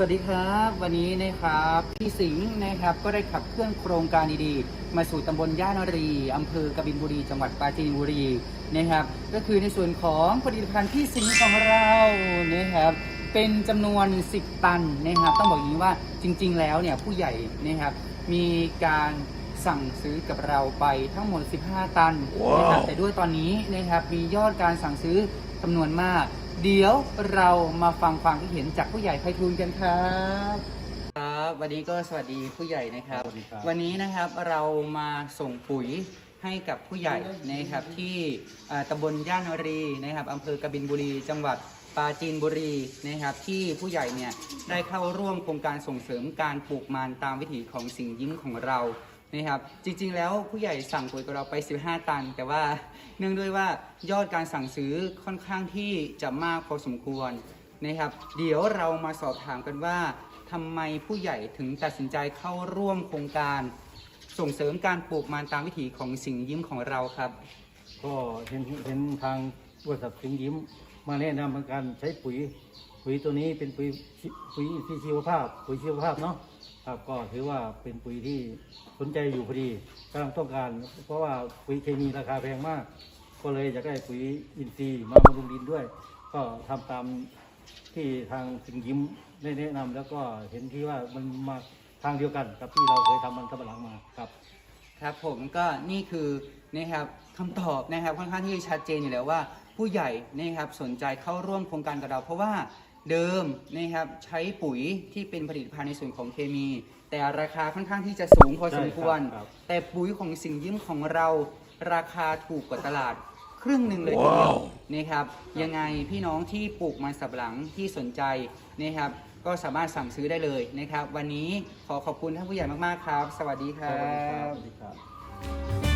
สวัสดีครับวันนี้นะครับพี่สิงห์นะครับก็ได้ขับเคลื่อนโครงการดีๆ มาสู่ตำบลย่านรีอำเภอกบินบุรี จังหวัดปราจีนบุรีนะครับ ก็คือในส่วนของผลิตภัณฑ์พี่สิงห์ของเรานะครับเป็นจำนวน 10 ตันนะครับ ต้องบอกอย่างนี้ว่าจริง ๆ แล้วเนี่ยผู้ใหญ่นะครับมีการสั่งซื้อกับเราไปทั้งหมด 15 ตันนะครับแต่ด้วยตอนนี้นะครับมียอดการสั่งซื้อจำนวนมาก เดี๋ยวเรามาฟังความคิดเห็นจากผู้ใหญ่ไพฑูรย์กันครับครับวันนี้ก็สวัสดีผู้ใหญ่นะครับ สวัสดีครับ วันนี้นะครับเรามาส่งปุ๋ยให้กับผู้ใหญ่นะครับที่อ่าตำบลย่านรีนะครับอำเภอกบินบุรี จังหวัดปราจีนบุรีนะครับ ที่ผู้ใหญ่เนี่ยได้เข้าร่วมโครงการส่งเสริมการปลูกมันตามวิถีของสิ่งยิ้มของเรา นะครับจริงๆแล้วผู้ใหญ่สั่งปุ๋ยกับเราไป 15 ตัน แต่ว่าเนื่องด้วยว่ายอดการสั่งซื้อค่อนข้างที่จะมากพอสมควรนะครับ เดี๋ยวเรามาสอบถามกันว่าทำไมผู้ใหญ่ถึงตัดสินใจเข้าร่วมโครงการ ส่งเสริมการปลูกมันตามวิถีของสิ่งยิ้มของเราครับ ก็เห็นเห็นทางบริษัทสิงยิ้ม มาแนะนำการใช้ปุ๋ยปุ๋ยตัวนี้เป็นปุ๋ยปุ๋ยที่ชีวภาพ ปุ๋ยชีวภาพเนาะครับก็ถือว่าเป็นปุ๋ยที่สนใจอยู่พอดีกำลังต้องการ เพราะว่าปุ๋ยเคมีราคาแพงมาก ก็เลยอยากได้ปุ๋ยอินทรีย์มาบำรุงดินด้วย ก็ทำตามที่ทางสิงห์ยิ้มได้แนะนำแล้วก็เห็นที่ว่ามันมาทางเดียวกันกับที่เราเคยทำมันสำปะหลังมาครับครับผมก็นี่คือนะครับคำตอบนะครับค่อนข้างที่ชัดเจนอยู่แล้วว่า ผู้ใหญ่นะครับสนใจเข้าร่วมโครงการกับเรา เพราะว่า เดิมนะครับใช้ปุ๋ยที่เป็นผลิตภัณฑ์ในส่วนของเคมี แต่ราคาค่อนข้างที่จะสูงพอสมควร ใช่ครับ แต่ปุ๋ยของสิ่งยิ้มของเรา ราคาถูกกว่าตลาดครึ่งหนึ่งเลยทีเดียวนะครับยังไงพี่น้องที่ปลูกมันสับหลังที่สนใจนะครับก็สามารถสั่งซื้อได้เลยนะครับ วันนี้ขอขอบคุณท่านผู้ใหญ่มากๆครับ สวัสดีคสรัวัสดีครับ บ สวัสดีครับ